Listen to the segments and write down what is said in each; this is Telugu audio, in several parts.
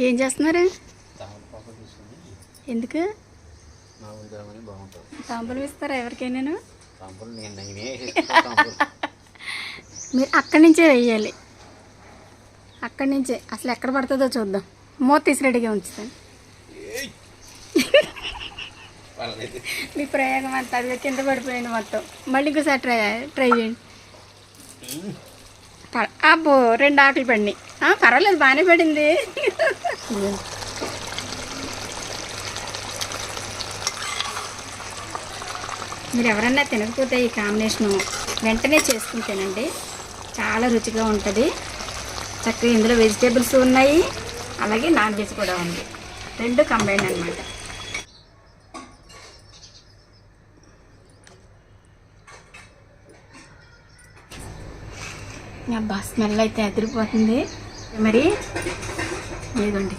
ఏం చేస్తున్నారు? ఎందుకు? తాంబూలం ఇస్తారా ఎవరికైనా. మీరు అక్కడి నుంచే వెయ్యాలి. అక్కడి నుంచే. అసలు ఎక్కడ పడుతుందో చూద్దాం. మూత తీసి రెడీగా ఉంచుతాను. మీ ప్రయోగం అంతా అది కింద పడిపోయింది మొత్తం. మళ్ళీ ఇంకోసారి ట్రై ట్రై చేయండి. అబ్బో రెండు ఆకులు పడినాయి. పర్వాలేదు బాగానే పడింది. మీరు ఎవరన్నా తినకపోతే ఈ కాంబినేషను వెంటనే చేసుకుని తినండి. చాలా రుచిగా ఉంటుంది. చక్కగా ఇందులో వెజిటేబుల్స్ ఉన్నాయి. అలాగే నాన్ వెజ్ కూడా ఉంది. రెండు కంబైన్ అనమాట అబ్బా స్మెల్ అయితే అదిరిపోతుంది మరి ఇదిగోండి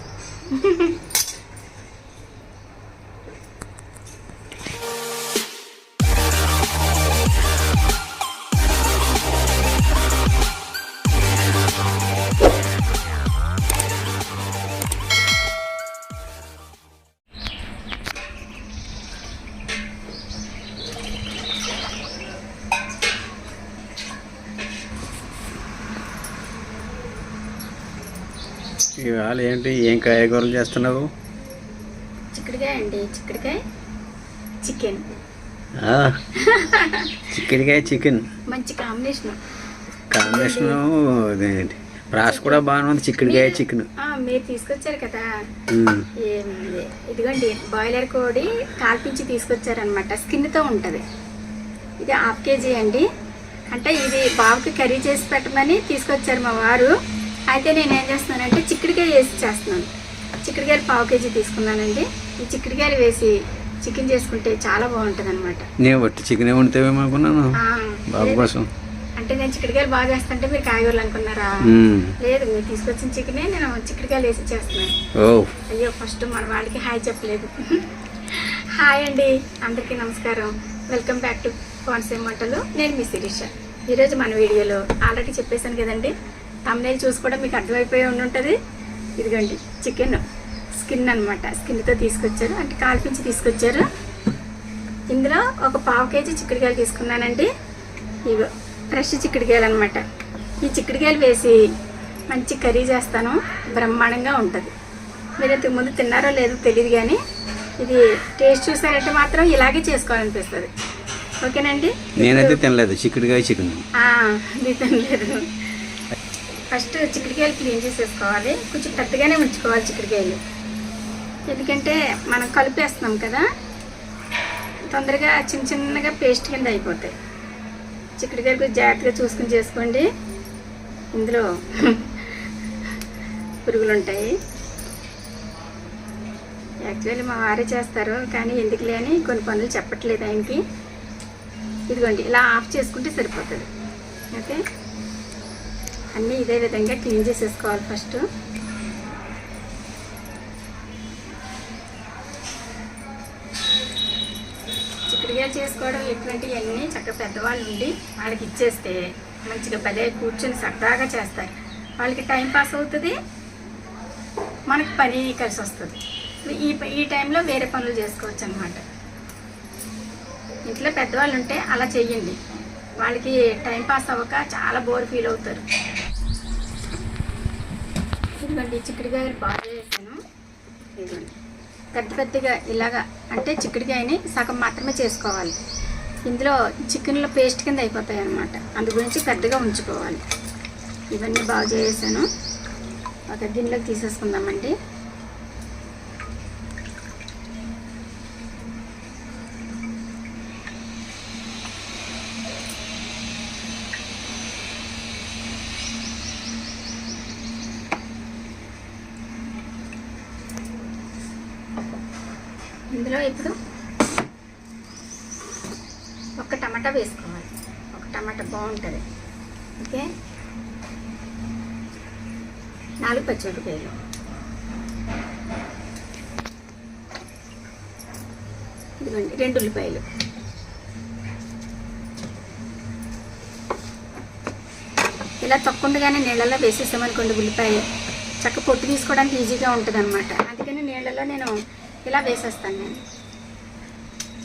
ఇవాళ ఏంటి? ఏం కాయగూరలు చేస్తున్నావు? చిక్కుడుకాయ అండి. చిక్కుడుకాయ చికెన్. ఆ, చికెన్కాయ చికెన్. మంచి కాంబినేషన్. కాంబినేషన్ అదేంటి ప్రాస్ కూడా బాగానే ఉంది. చికెన్కాయ చికెన్. మీరు తీసుకొచ్చారు కదా. ఇదిగోండి బాయిలర్ కోడి కాల్పించి తీసుకొచ్చారనమాట స్కిన్తో ఉంటుంది. ఇది హాఫ్ కేజీ అండి. అంటే ఇది బాబుకి కర్రీ చేసి పెట్టమని తీసుకొచ్చారు మా వారు. అయితే నేను ఏం చేస్తున్నానంటే చిక్కుడుకాయ వేసి చేస్తున్నాను. చిక్కుడుకాయలు పావు కేజీ తీసుకున్నానండి. ఈ చిక్కుడుకాయలు వేసి చికెన్ చేసుకుంటే చాలా బాగుంటుంది అనమాట నేను చికెన్ వండుతావేమో అనుకున్నాను బాబు కోసం. అంటే నేను చిక్కుడుకాయలు బాగా చేస్తుంటే మీరు కాయగూరలు అనుకున్నారా. లేదు మీరు తీసుకొచ్చిన చికెనే నేను చిక్కుడుకాయలు వేసి చేస్తున్నాను. అయ్యో ఫస్ట్ మన వాళ్ళకి హాయ్ చెప్పలేదు. హాయ్ అండి అందరికీ నమస్కారం. వెల్కమ్ బ్యాక్ టు కోనసీమ వంటలు. నేను మీ శిరీష. ఈరోజు మన వీడియోలో ఆల్రెడీ చెప్పేశాను కదండి తమ్నేల్ చూసి కూడా మీకు అర్థమైపోయి ఉండి ఉంటుంది ఇదిగోండి చికెన్ స్కిన్ అనమాట స్కిన్తో తీసుకొచ్చారు. అంటే కాల్పించి తీసుకొచ్చారు. ఇందులో ఒక పావు కేజీ చిక్కుడుకాయలు తీసుకున్నానండి. ఇగో ఫ్రెష్ చిక్కుడుకాయలు అనమాట ఈ చిక్కుడుకాయలు వేసి మంచి కర్రీ చేస్తాను. బ్రహ్మాండంగా ఉంటుంది. మీరు ఇంతకు ముందు తిన్నారో లేదో తెలియదు కానీ ఇది టేస్ట్ చూసారంటే మాత్రం ఇలాగే చేసుకోవాలనిపిస్తుంది. ఓకేనండి? నేనైతే తినలేదు. చిక్కుడుకాయ చికెన్. తినలేదు. ఫస్ట్ చిక్కుడుకాయలు క్లీన్ చేసేసుకోవాలి. కొంచెం పెద్దగానే ఉంచుకోవాలి చిక్కుడుకాయలు. ఎందుకంటే మనం కలిపేస్తున్నాం కదా తొందరగా చిన్న చిన్నగా పేస్ట్ కింద అయిపోతాయి. చిక్కుడుకాయలు కొంచెం జాగ్రత్తగా చూసుకుని చేసుకోండి. ఇందులో పురుగులు ఉంటాయి. యాక్చువల్లీ మా వారే చేస్తారు కానీ ఎందుకులే అని కొన్ని పనులు చెప్పట్లేదు ఆయనకి. ఇదిగోండి ఇలా ఆఫ్ చేసుకుంటే సరిపోతుంది. ఓకే? అన్నీ ఇదే విధంగా క్లీన్ చేసేసుకోవాలి ఫస్ట్. చిక్కుడుగాయలు చేసుకోవడం ఇటువంటివన్నీ చక్కగా పెద్దవాళ్ళు ఉండి వాళ్ళకి ఇచ్చేస్తే మంచిగా భలే కూర్చొని సరదాగా చేస్తారు. వాళ్ళకి టైం పాస్ అవుతుంది మనకి పని కలిసి వస్తుంది. ఈ ఈ టైంలో వేరే పనులు చేసుకోవచ్చు అనమాట ఇంట్లో పెద్దవాళ్ళు ఉంటే అలా చెయ్యండి. వాళ్ళకి టైం పాస్ అవ్వక చాలా బోర్ ఫీల్ అవుతారు. ఇదిగోండి చిక్కుడుకాయలు బాగా వేసాను. ఇదిగోండి. పెద్ద పెద్దగా ఇలాగా అంటే చిక్కుడుకాయని సగం మాత్రమే చేసుకోవాలి. ఇందులో చికెన్లో పేస్ట్ కింద అయిపోతాయి అన్నమాట. అందు గురించి పెద్దగా ఉంచుకోవాలి. ఇవన్నీ బాగా చేసాను ఒక గిన్నెలోకి తీసేసుకుందామండి. బాగుంటుంది. ఓకే? నాలుగు పచ్చిమిరపకాయలు ఇదిగోండి రెండు ఉల్లిపాయలు. ఇలా తొక్కుండగానే నీళ్ళల్లో వేసేసామనుకోండి ఉల్లిపాయ చక్క పొట్టు తీసుకోవడానికి ఈజీగా ఉంటుంది అనమాట అందుకని నీళ్ళలో నేను ఇలా వేసేస్తాను నేను.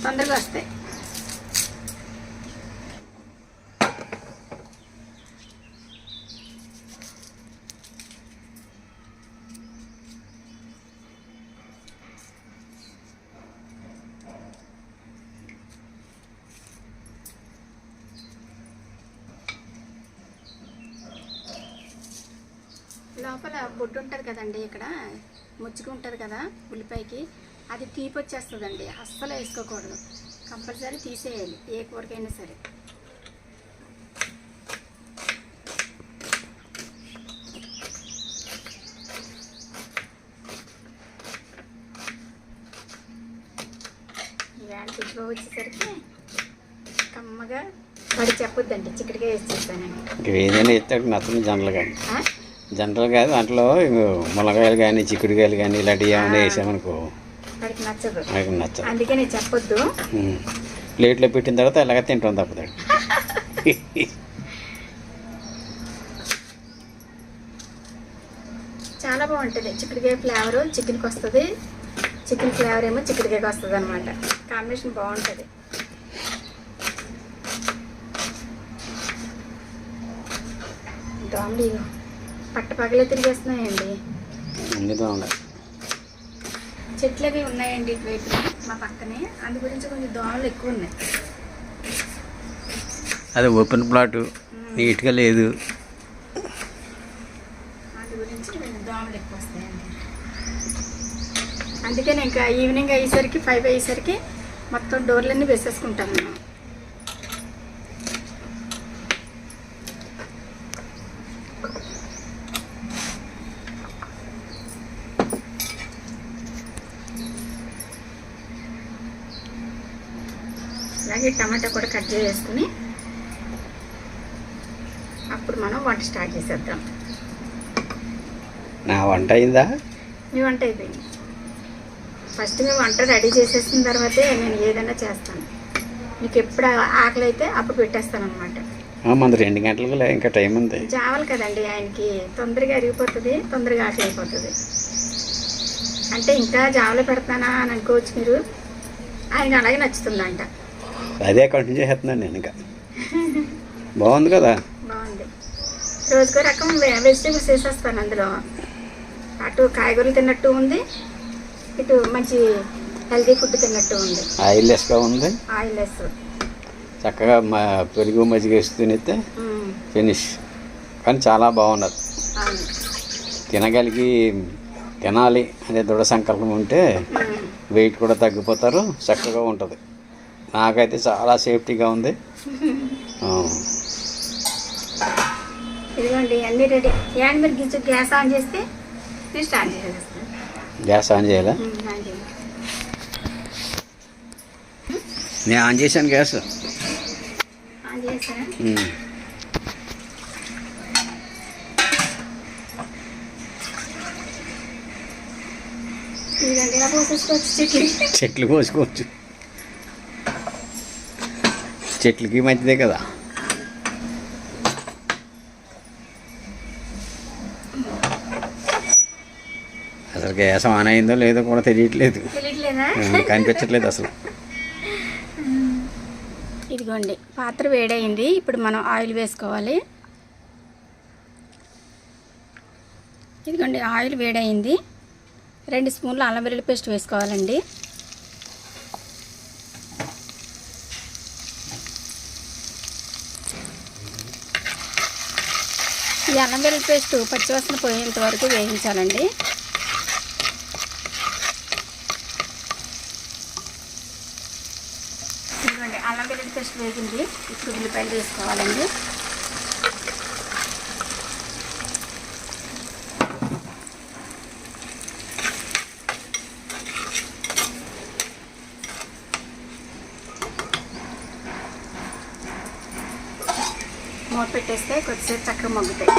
తొందరగా వస్తాయి లోపల బొడ్డు ఉంటుంది కదండి ఇక్కడ ముచ్చుకు ఉంటుంది కదా ఉల్లిపాయకి అది తీపి వచ్చేస్తుందండి అస్సలు వేసుకోకూడదు. కంపల్సరీ తీసేయాలి ఏ కూరకైనా సరే. వచ్చేసరికి కమ్మగా పడి చెప్పొద్దండి. చిక్కడిగా వేసి చేస్తానండి ఇంక ఏదైనా ఎత్తాడు నచ్చని జనరల్ కానీ ఆ? జనరల్ కాదు దాంట్లో మునగాయలు కానీ చిక్కుడుకాయలు కానీ ఇలాంటివి ఏమైనా వేసామనుకో వాడికి నచ్చదు. నాకు నచ్చదు. అందుకే నేను చెప్పొద్దు. ఉమ్. ప్లేట్లో పెట్టిన తర్వాత ఇలాగ తింటాం తప్పుతాడు చాలా బాగుంటుంది. చిక్కుడుకాయ ఫ్లేవర్ చికెన్కి వస్తుంది చికెన్ ఫ్లేవర్ ఏమో చిక్కుడుకాయకి వస్తుంది అనమాట కాంబినేషన్ బాగుంటుంది. దోమలు ఇగో. పట్టపగలే తిరిగేస్తున్నాయండి చెట్లు అవి ఉన్నాయండి ఇటువైపు మా పక్కనే. అందు గురించి కొంచెం దోమలు ఎక్కువ ఉన్నాయి. అది ఓపెన్ ప్లాట్ నీట్గా లేదు. అందు గురించి దోమలు ఎక్కువ వస్తాయండి. అందుకే నేను ఇంకా ఈవినింగ్ అయ్యేసరికి ఫైవ్ అయ్యేసరికి మొత్తం డోర్లన్నీ వేసేసుకుంటాను అలాగే టమాటా కూడా కట్ చేసుకుని అప్పుడు మనం వంట స్టార్ట్ చేసేద్దాం. నా వంట అయిందా? మీ వంట అయిపోయింది. ఫస్ట్ మేము వంట రెడీ చేసేసిన తర్వాతే నేను ఏదైనా చేస్తాను. మీకు ఎప్పుడు ఆకలి అయితే అప్పుడు పెట్టేస్తాను అనమాట మనది రెండు గంటలకు ఇంకా టైం ఉంది. జావలు కదండి ఆయనకి. తొందరగా అరిగిపోతుంది తొందరగా ఆకలి అయిపోతుంది. అంటే ఇంకా జావలు పెడతానా అని అనుకోవచ్చు మీరు. ఆయనకి అలాగే నచ్చుతుందంట. అదే కంటిన్యూ చేస్తున్నాను నేను ఇంకా. బాగుంది కదా? రోజుకో రకం వెజిటేబుల్స్ వేసేస్తాను అందులో. అటు కాయగూరలు తిన్నట్టు ఉంది ఇటు మంచి హెల్తీ ఫుడ్ తిన్నట్టు ఉంది. ఆయిల్ లెస్గా ఉంది. ఆయిల్ లెస్ చక్కగా మా పెరుగు మజ్జిగ వేసి తినితే ఫినిష్. కానీ చాలా బాగున్నది తినగలిగి తినాలి అనే దృఢ సంకల్పం ఉంటే. వెయిట్ కూడా తగ్గిపోతారు చక్కగా ఉంటుంది. నాకైతే చాలా సేఫ్టీగా ఉంది. ఇదిగోండి అన్నీ రెడీ. మీరు గ్యాస్ ఆన్ చేస్తే? స్టార్ట్ గ్యాస్ ఆన్ చేయాలా? నేను ఆన్ చేశాను గ్యాస్. ఆన్ చికెన్ చెట్లు కోసుకోవచ్చు చెట్లకి మంచిదే కదా. అసలు గ్యాస్ ఆన్ అయిందో లేదో కూడా తెలియట్లేదు. కనిపించట్లేదు అసలు. ఇదిగోండి పాత్ర వేడైంది ఇప్పుడు మనం ఆయిల్ వేసుకోవాలి. ఇదిగోండి ఆయిల్ వేడైంది రెండు స్పూన్లు అల్లం వెల్లుల్లి పేస్ట్ వేసుకోవాలండి. ఈ అల్లం వెల్లుల్లి పేస్ట్ పచ్చివాసన పోయేంత వరకు వేయించాలండి. ఇదిగోండి అల్లం వెల్లుల్లి పేస్ట్ వేగింది. ఇప్పుడు ఉల్లిపాయలు వేసుకోవాలండి. మూత పెట్టేస్తే కొద్దిసేపు చక్కగా మగ్గుతాయి.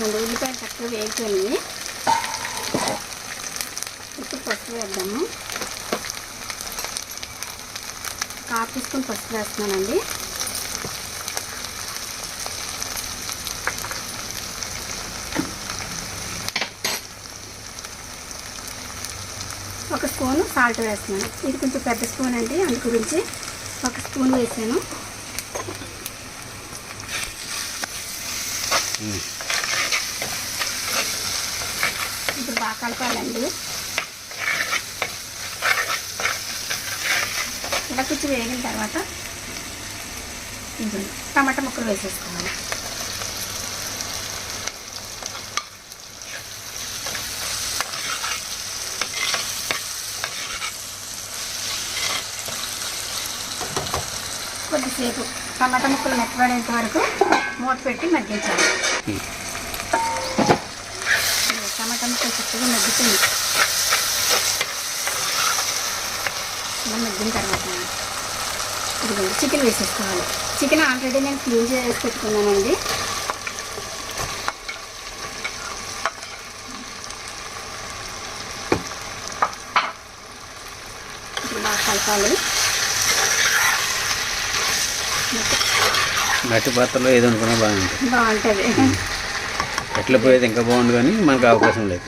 రెండు ఉల్లిపాయలు చక్కగా వేగిపోయినాయి. ఇప్పుడు పసుపు వేద్దాము. కాపు తీసుకుని పసుపు వేస్తున్నానండి ఒక స్పూన్ సాల్ట్ వేస్తున్నాను. ఇది కొంచెం పెద్ద స్పూన్ అండి. అందు గురించి ఒక స్పూన్ వేసాను. ఇప్పుడు బాగా కలపాలండి. ఇలా కొంచెం వేగిన తర్వాత టమాటా ముక్కలు వేసేసుకోవాలి కొద్దిసేపు టమాటా ముక్కలు మెత్తబడేంత వరకు మూత పెట్టి మగ్గించాలి. ఉమ్. టమాటా ముక్కలు చక్కగా మగ్గుతుంది ఇలా మగ్గిన తర్వాత ఇదిగోండి చికెన్ వేసేసుకోవాలి. చికెన్ ఆల్రెడీ నేను క్లీన్ చేసి పెట్టుకున్నానండి. బాగా కలపాలి. మట్టి పాత్రలో ఏది అనుకున్నా బాగుంటుంది. బాగుంటుంది. ఎట్లా పోయేది ఇంకా బాగుండు కానీ మనకు అవకాశం లేదు.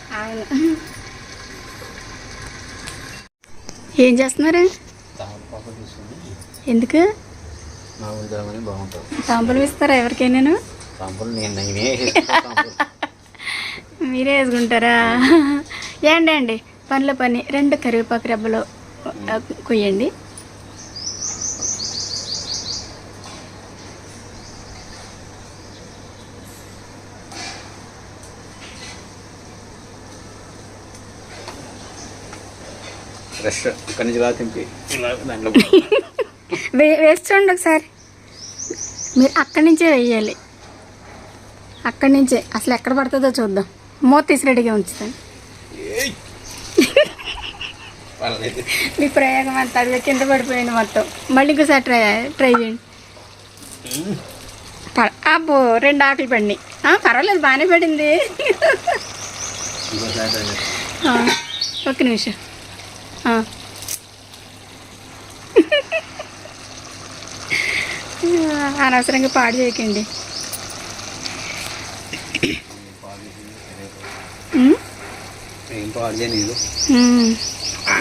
ఏం చేస్తున్నారు? ఎందుకు? తాంబూలం ఇస్తారా సాంపుల్. మీరే వేసుకుంటారా? ఏండి అండి పనిలో పని రెండు కరివేపాకు రెబ్బలు కొయ్యండి. ఫ్రెష్ ఇక్కడి నుంచి ఇలా తింపి. ఇలా. దాంట్లో వే వేసి చూడండి ఒకసారి. మీరు అక్కడి నుంచే వేయాలి అక్కడి నుంచే. అసలు ఎక్కడ పడుతుందో చూద్దాం. మూత తీసి రెడీగా ఉంచుతాను. పర్లేదు. మీ ప్రయోగం అంతా అది కింద పడిపోయింది మొత్తం. మళ్ళీ ఇంకోసారి ట్రై ట్రై చేయండి. అబ్బో రెండు ఆకులు పడినాయి. ఆ, పర్వాలేదు బాగానే పడింది. ఒక్క నిమిషం. అనవసరంగా పాడు చేయకండి.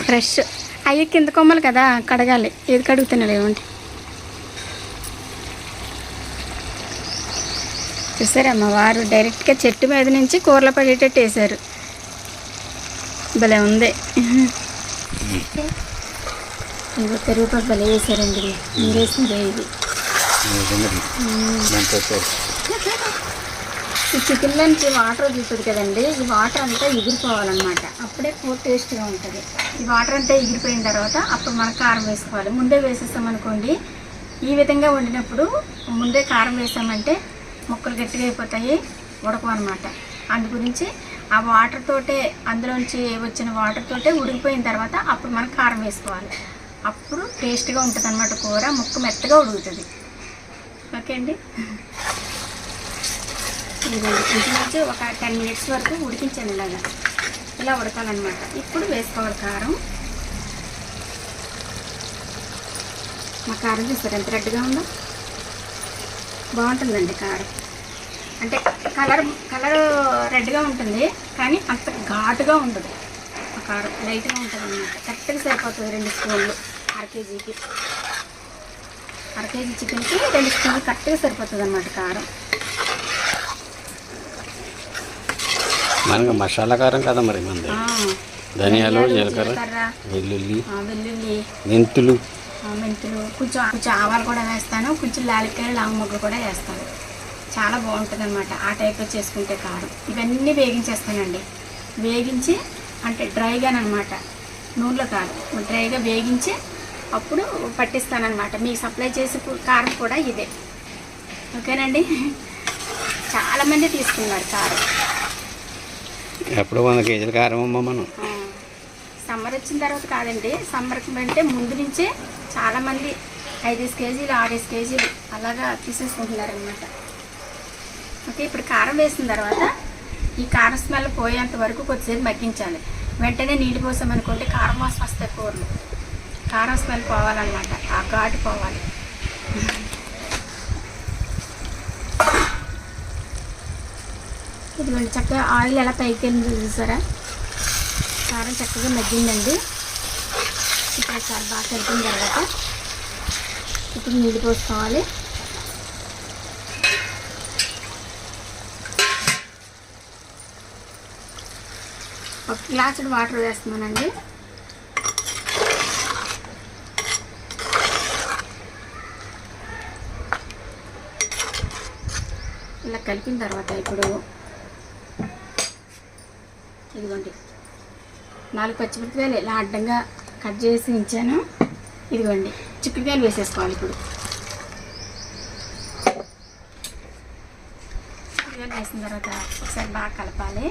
ఫ్రెష్. అయ్యి కింద కొమ్మలు కదా కడగాలి. ఏది కడుగుతున్నాడు ఏమంటే చూసారమ్మ వారు డైరెక్ట్గా చెట్టు మీద నుంచి కూరలో పడేటట్టు వేశారు. భలే ఉంది. ఇదిగో కరివేపాకు భలే వేసారండి ఇది. మీరు వేసిందే ఇది. ఈ చికెన్లో నుంచి వాటర్ వదులుతుంది కదండి. ఈ వాటర్ అంతా ఎగిరిపోవాలన్నమాట. అప్పుడే కూర టేస్ట్గా ఉంటుంది. ఈ వాటర్ అంతా ఎగిరిపోయిన తర్వాత అప్పుడు మనం కారం వేసుకోవాలి. ముందే వేసేస్తాం అనుకోండి. ఈ విధంగా వండినప్పుడు ముందే కారం వేసామంటే ముక్కలు గట్టిగా అయిపోతాయి. ఉడకవు అనమాట అందు గురించి ఆ వాటర్ తోటే అందులోంచి వచ్చిన వాటర్ తోటే ఉడికిపోయిన తర్వాత అప్పుడు మనం కారం వేసుకోవాలి. అప్పుడు టేస్ట్గా ఉంటుంది అనమాట కూర ముక్క మెత్తగా ఉడుకుతుంది. ఓకే అండి? ఇది ఇంచుమించు ఒక టెన్ మినిట్స్ వరకు ఉడికించండి ఇలాగా. ఇలా ఉడకాలన్నమాట. ఇప్పుడు వేసుకోవాలి కారం. మా కారం చూస్తారు ఎంత రెడ్గా ఉందో? బాగుంటుందండి కారం. అంటే కలర్ కలర్ రెడ్గా ఉంటుంది కానీ అంత ఘాటుగా ఉండదు. ఆ కారం లైట్గా ఉంటుంది అన్నమాట కరెక్ట్గా సరిపోతుంది రెండు స్పూన్లు అర కేజీకి. అర కేజీ చికెన్కి రెండు స్పూన్లు కరెక్ట్గా సరిపోతుంది అన్నమాట కారం. మనకు మసాలా కారం కదా మరి మంది ఆ, ధనియాలు జీలకర్ర వెల్లుల్లి వెల్లుల్లి మెంతులు. ఆ, మెంతులు. కొంచెం కొంచెం ఆవాలు కూడా వేస్తాను కొంచెం లాలికాయలు లాంగ్ మొగ్గ కూడా వేస్తాను. చాలా బాగుంటుంది అనమాట ఆ టైప్లో చేసుకుంటే కారం. ఇవన్నీ వేగించేస్తానండి. వేగించి అంటే డ్రైగానమాట నూనెలో కాదు డ్రైగా వేగించి అప్పుడు పట్టిస్తానమాట మీకు సప్లై చేసే కారం కూడా ఇదే. ఓకేనండి? చాలామంది తీసుకున్నారు కారం. ఎప్పుడు వంద కేజీల కారం అమ్మ మనం. సమ్మర్ వచ్చిన తర్వాత కాదండి. సమ్మర్ అంటే ముందు నుంచే చాలామంది ఐదేసి కేజీలు ఆరేసి కేజీలు అలాగా తీసేసుకుంటున్నారు అనమాట ఓకే ఇప్పుడు కారం వేసిన తర్వాత ఈ కారం స్మెల్ పోయేంత వరకు కొద్దిసేపు మగ్గించాలి. వెంటనే నీళ్ళు పోసామనుకోండి కారం వాసన వస్తాయి కూరలు కారం స్మెల్ పోవాలన్నమాట. ఆ ఘాటు పోవాలి. ఇదిగోండి చక్కగా ఆయిల్ ఎలా పైకి వెళ్ళింది చూసారా? కారం చక్కగా మగ్గిందండి. ఇప్పుడు ఒకసారి బాగా తగ్గిన తర్వాత ఇప్పుడు నీళ్ళు పోసుకోవాలి. ఒక గ్లాసుడు వాటర్ వేస్తున్నానండి. ఇలా కలిపిన తర్వాత ఇప్పుడు ఇదిగోండి. నాలుగు పచ్చిమిరపకాయలు ఇలా అడ్డంగా కట్ చేసి ఉంచాను. ఇదిగోండి చిక్కుడుకాయలు వేసేసుకోవాలి ఇప్పుడు. చిక్కుడుకాయలు వేసిన తర్వాత ఒకసారి బాగా కలపాలి.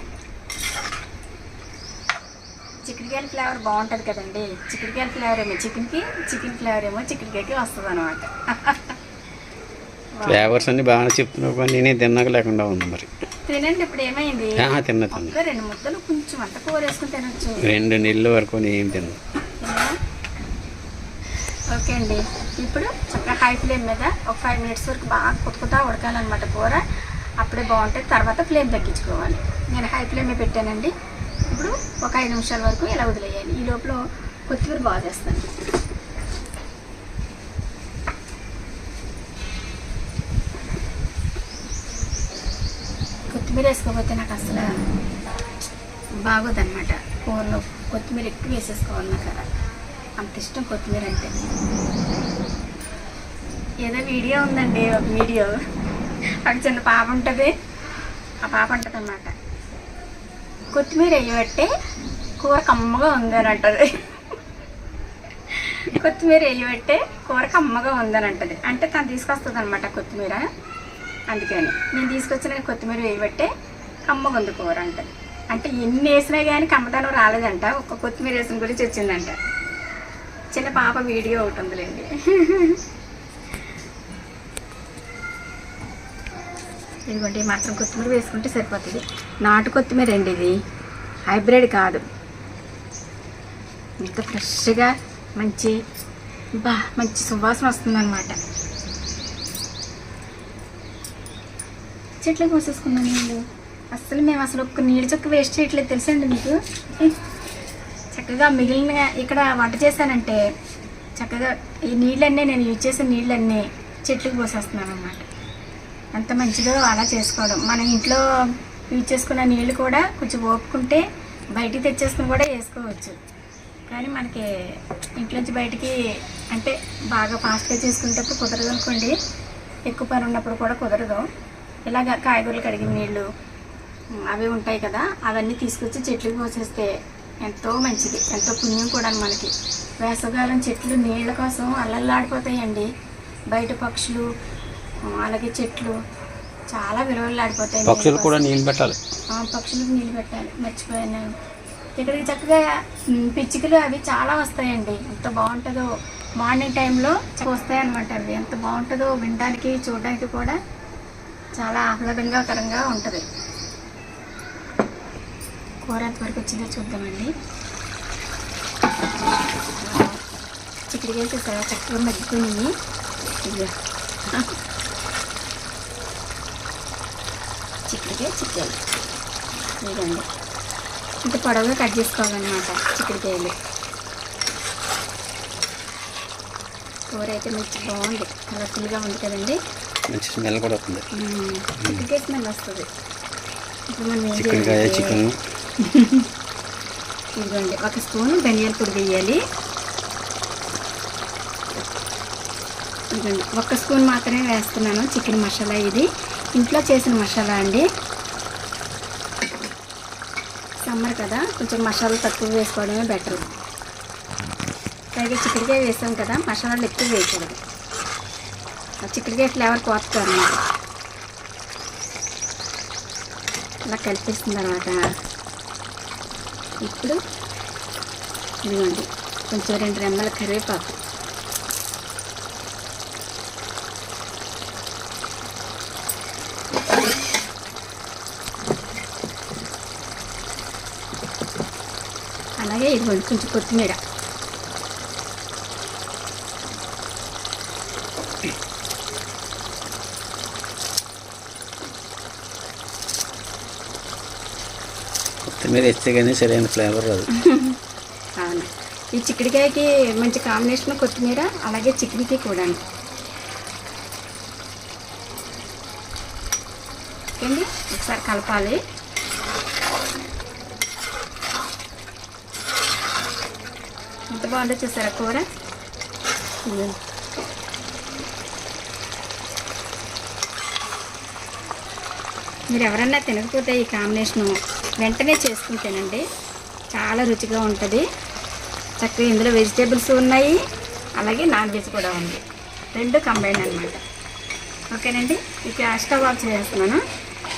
చిక్కుడుకాయల ఫ్లేవర్ బాగుంటుంది కదండి. చిక్కుడుకాయల ఫ్లేవర్ ఏమో చికెన్కి చికెన్ ఫ్లేవర్ ఏమో చిక్కుడుకాయకి వస్తుంది అనమాట ఫ్లేవర్స్ అన్ని బాగానే చెప్తున్నావు కానీ నేనే తిన్నాక లేకుండా ఉంది మరి. తినండి ఇప్పుడు ఏమైంది? తిన్నా రెండు ముద్దలు కొంచెం అంత కూర వేసుకుని తినొచ్చు. రెండు నీళ్ళు వరకు నేను తిన్నా? ఓకే అండి. ఇప్పుడు చక్కగా హై ఫ్లేమ్ మీద ఒక ఫైవ్ మినిట్స్ వరకు బాగా కొట్టుకుంటా ఉడకాలన్నమాట కూర. అప్పుడే బాగుంటుంది తర్వాత ఫ్లేమ్ తగ్గించుకోవాలి. నేను హై ఫ్లేమే పెట్టానండి. ఇప్పుడు ఒక ఐదు నిమిషాల వరకు ఇలా వదిలేయాలి? ఈ లోపల కొత్తిమీర బాగా చేస్తాను. కొత్తిమీర వేసుకోకపోతే నాకు అసలు బాగోదన్నమాట. కూరలో కొత్తిమీర ఎక్కువ వేసేసుకోవాలి నాకు అంత ఇష్టం కొత్తిమీర అంటే. ఏదో వీడియో ఉందండి ఒక వీడియో. ఒక చిన్న పాప ఉంటుంది. ఆ పాప ఉంటుంది అన్నమాట కొత్తిమీర వేయబట్టే కూర కమ్మగా ఉందని అంటది కొత్తిమీర వేయబట్టే కూర కమ్మగా ఉందని అంటది అంటే తను తీసుకొస్తుంది అనమాట కొత్తిమీర. అందుకని నేను తీసుకొచ్చిన కొత్తిమీర వేయబట్టే కమ్మగా ఉంది కూర అంటది. అంటే ఎన్ని వేసినా కానీ కమ్మదనం రాలేదంట. ఒక్క కొత్తిమీర వేసిన గురించి వచ్చిందంట. చిన్న పాప వీడియో ఒకటి ఉందిలేండి. ఇదిగోండి మాత్రం కొత్తిమీర వేసుకుంటే సరిపోతుంది. నాటు కొత్తిమీర అండి ఇది. హైబ్రిడ్ కాదు. ఇంత ఫ్రెష్గా మంచి బా మంచి సువాసన వస్తుందన్నమాట. చెట్లకు కోసేసుకున్నాను నీళ్ళు అసలు మేము అసలు ఒక్క నీళ్ళు చొక్క వేస్ట్ చేయట్లేదు తెలుసండి మీకు? చక్కగా మిగిలిన ఇక్కడ వంట చేశానంటే చక్కగా ఈ నీళ్ళన్నీ నేను యూజ్ చేసిన నీళ్ళన్నీ చెట్లకు పోసేస్తున్నాను అన్నమాట ఎంత మంచిదో అలా చేసుకోవడం. మన ఇంట్లో యూజ్ చేసుకున్న నీళ్ళు కూడా కొంచెం ఓపుకుంటే బయటికి తెచ్చేసుకుని కూడా వేసుకోవచ్చు. కానీ మనకి ఇంట్లోంచి బయటికి అంటే బాగా ఫాస్ట్గా చేసుకునేటప్పుడు కుదరదు అనుకోండి. ఎక్కువ పని ఉన్నప్పుడు కూడా కుదరదు. ఇలాగ కాయగూరలు కడిగిన నీళ్ళు అవి ఉంటాయి కదా అవన్నీ తీసుకొచ్చి చెట్లకు పోసేస్తే ఎంతో మంచిది. ఎంతో పుణ్యం కూడా మనకి. వేసవకాలం చెట్లు నీళ్ళ కోసం అల్లల్లాడిపోతాయండి బయట పక్షులు అలాగే చెట్లు చాలా విలువలాడిపోతాయి పక్షులు కూడా. నీళ్ళు పెట్టాలి. పక్షులకు నీళ్ళు పెట్టాలి. మర్చిపోయాను ఇక్కడికి చక్కగా పిచ్చుకలు అవి చాలా వస్తాయండి. ఎంత బాగుంటుందో మార్నింగ్ టైంలో వస్తాయి అనమాట అవి. ఎంత బాగుంటుందో వినడానికి చూడడానికి కూడా చాలా ఆహ్లాదంగా కరంగా ఉంటుంది. కూర ఎంతవరకు వచ్చిందో చూద్దామండి. చిక్కడికాయలు చూసారా? చక్కగా మగ్గిపోయినాయి. చిక్కడికాయ చిక్కాయి ఇదండి. ఇంత పొడవుగా కట్ చేసుకోవాలన్నమాట చిక్కుడుకాయలు. కూర అయితే మంచి బాగుంది. కలర్ఫుల్గా ఉంది కదండి. మంచి స్మెల్ కూడా వస్తుంది. చిక్కుడుకాయ స్మెల్ వస్తుంది. ఇప్పుడు మనం ఏం చికెన్. ఇదిగోండి ఒక స్పూన్ ధనియాల పొడి వేయాలి. ఇదిగోండి ఒక్క స్పూన్ మాత్రమే వేస్తున్నాను చికెన్ మసాలా ఇది. ఇంట్లో చేసిన మసాలా అండి. సమ్మర్ కదా కొంచెం మసాలా తక్కువ వేసుకోవడమే బెటర్ పైగా చిక్కడికాయ వేసాం కదా మసాలాలు ఎక్కువ వేయకూడదు. ఆ ఫ్లేవర్ కోస్తారు అన్నమాట. ఇలా కలిపేసిన తర్వాత ఇప్పుడు ఇదిగోండి కొంచెం రెండు రెమ్మల కరివేపాకు. అలాగే ఇదిగోండి కొంచెం కొత్తిమీర. కొత్తిమీర ఇస్తే కానీ సరైన ఫ్లేవర్ రాదు. అవును. ఈ చిక్కడికాయకి మంచి కాంబినేషన్ కొత్తిమీర అలాగే చికెన్కి కూడా. అండి ఒకసారి కలపాలి. బాగుందో చూసారా కూర. మీరు ఎవరన్నా తినకపోతే ఈ కాంబినేషను వెంటనే చేసుకుని తినండి. చాలా రుచిగా ఉంటుంది. చక్కగా ఇందులో వెజిటేబుల్స్ ఉన్నాయి. అలాగే నాన్ వెజ్ కూడా ఉంది. రెండు కంబైన్ అనమాట ఓకేనండి? ఇక స్టవ్ ఆఫ్ చేస్తున్నాను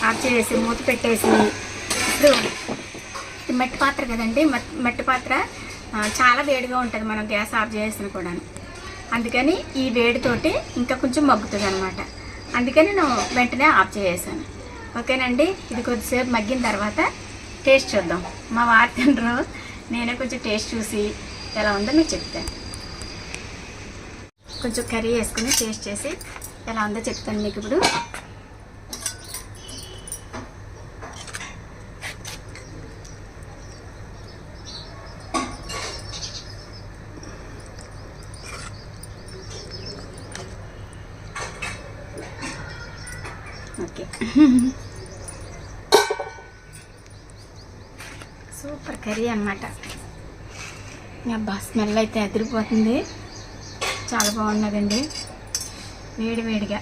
ఆఫ్ చేసి మూత పెట్టేసి ఇప్పుడు మట్టి పాత్ర కదండి? మట్- మట్టి పాత్ర చాలా వేడిగా ఉంటుంది మనం గ్యాస్ ఆఫ్ చేసిన కూడా అందుకని ఈ వేడితోటి ఇంకా కొంచెం మగ్గుతుంది అనమాట అందుకని నేను వెంటనే ఆఫ్ చేసేసాను. ఓకేనండి? ఇది కొద్దిసేపు మగ్గిన తర్వాత టేస్ట్ చూద్దాం. మా వారు తినరు నేనే కొంచెం టేస్ట్ చూసి ఎలా ఉందో మీకు చెప్తాను. కొంచెం కర్రీ వేసుకుని టేస్ట్ చేసి ఎలా ఉందో చెప్తాను మీకు ఇప్పుడు ఓకే సూపర్ కర్రీ అన్నమాట. అబ్బా స్మెల్ అయితే అదిరిపోతుంది చాలా బాగున్నదండి. వేడి వేడిగా.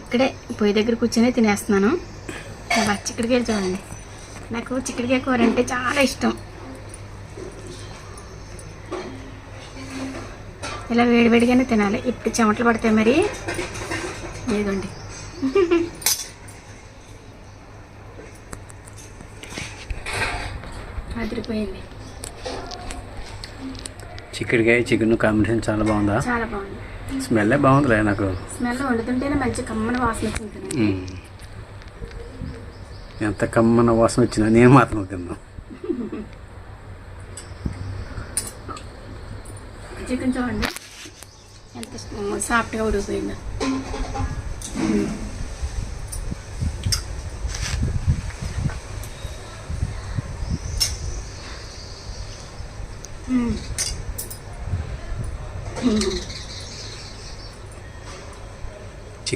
ఇక్కడే పొయ్యి దగ్గర కూర్చొని తినేస్తున్నాను. అబ్బా చిక్కడికాయ చూడండి. నాకు చిక్కడికాయ కూర అంటే చాలా ఇష్టం. ఇలా వేడివేడిగానే తినాలి. ఇప్పుడు చెమటలు పడతాయి మరి. లేదండి అదిరిపోయింది చిక్కుడుకాయ చికెన్ కాంబినేషన్ చాలా బాగుందా? చాలా బాగుంది. స్మెల్లే బాగుందిలే నాకు. స్మెల్ వండుతుంటేనే మంచి కమ్మని వాసన వచ్చింది. ఎంత కమ్మన వాసన వచ్చినా నేను మాత్రం తిన్నాను చికెన్ చూడండి. ఎంత సాఫ్ట్గా ఉడికిపోయిందో మ్మ్. మ్మ్. మ్మ్.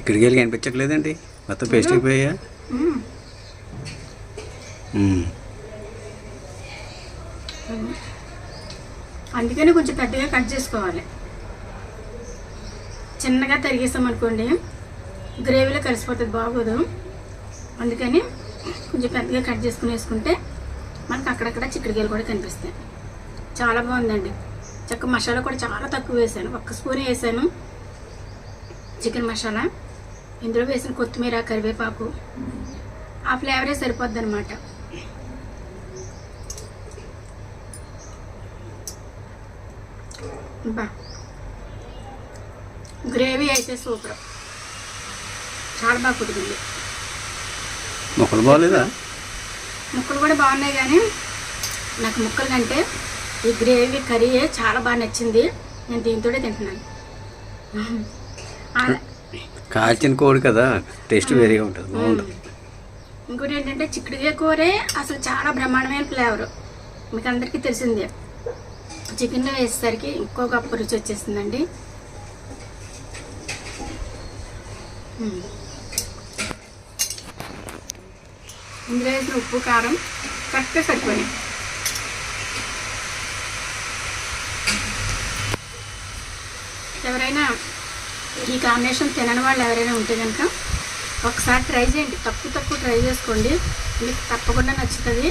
చిక్కుడుకాయలు కనిపించట్లేదండి. మొత్తం పేస్ట్ అయిపోయా. అందుకని కొంచెం పెద్దగా కట్ చేసుకోవాలి. చిన్నగా తరిగేసాం అనుకోండి గ్రేవీలో కలిసిపోతుంది బాగోదు. అందుకని కొంచెం పెద్దగా కట్ చేసుకుని వేసుకుంటే మనకు అక్కడక్కడ చిక్కుడుకాయలు కూడా కనిపిస్తాయి. చాలా బాగుందండి. చక్క మసాలా కూడా చాలా తక్కువ వేసాను. ఒక్క స్పూన్ వేసాను. చికెన్ మసాలా. ఇందులో వేసిన కొత్తిమీర కరివేపాకు. ఆ ఫ్లేవరే సరిపోద్ది అనమాట బా. గ్రేవీ అయితే సూపర్. చాలా బాగా కుదిరింది. మొక్కలు బాగోలేదా ముక్కలు కూడా బాగున్నాయి కానీ నాకు ముక్కల కంటే ఈ గ్రేవీ కర్రీయే చాలా బాగా నచ్చింది. నేను దీంతోనే తింటున్నాను. ఆ- కాల్చిన కోడి కదా టేస్ట్ వేరేగా ఉంటుంది బాగుంటుంది. ఇంకోటి ఏంటంటే చిక్కుడుకాయ కూరే అసలు చాలా బ్రహ్మాండమైన ఫ్లేవర్. మీకు అందరికీ తెలిసిందే. చికెన్లో వేసేసరికి ఇంకో గొప్ప రుచి వచ్చేసిందండి. ఇందులో వేసిన ఉప్పు కారం కరెక్ట్గా సరిపోయి ఎవరైనా ఈ కాంబినేషన్ తినని వాళ్ళు ఎవరైనా ఉంటే కనుక ఒకసారి ట్రై చేయండి. తక్కువ తక్కువ ట్రై చేసుకోండి. మీకు తప్పకుండా నచ్చుతుంది.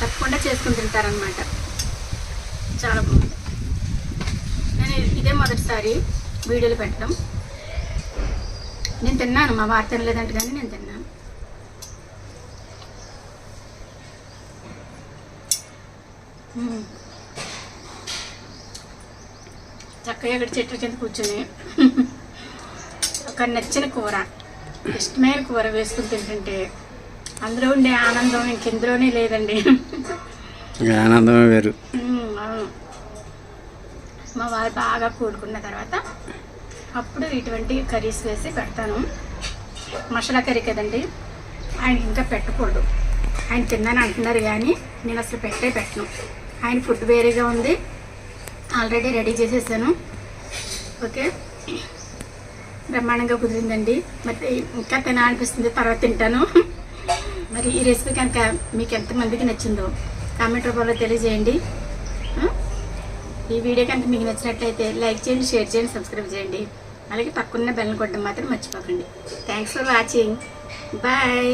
తప్పకుండా చేసుకుని తింటారనమాట చాలా బాగుంది. నేను ఇదే మొదటిసారి వీడియోలు పెట్టడం. నేను తిన్నాను. మా వారు తినలేదంటే కానీ నేను తిన్నాను. చక్కగా ఇక్కడ చెట్ల కింద కూర్చొని ఒక నచ్చిన కూర ఇష్టమైన కూర వేసుకుని తింటుంటే అందులో ఉండే ఆనందం ఇంకెందులోనే లేదండి. ఆనందమే వేరు. మా వారు బాగా కూడుకున్న తర్వాత అప్పుడు ఇటువంటి కర్రీస్ వేసి పెడతాను. మసాలా కర్రీ కదండి ఆయనకి ఇంకా పెట్టకూడదు. ఆయన తిన్నాను అంటున్నారు కానీ నేను అసలు పెట్టే పెట్టను. ఆయన ఫుడ్ వేరేగా ఉంది. ఆల్రెడీ రెడీ చేసేసాను. ఓకే? బ్రహ్మాండంగా కుదిరిందండి. మరి ఇంకా తినాలనిపిస్తుంది తర్వాత తింటాను. మరి ఈ రెసిపీ కనుక మీకు ఎంతమందికి నచ్చిందో కామెంట్ రూపంలో తెలియజేయండి. ఈ వీడియో కనుక మీకు నచ్చినట్లయితే లైక్ చేయండి షేర్ చేయండి సబ్స్క్రైబ్ చేయండి. అలాగే పక్కన బెల్లం కొట్టడం మాత్రం మర్చిపోకండి. Thanks for watching bye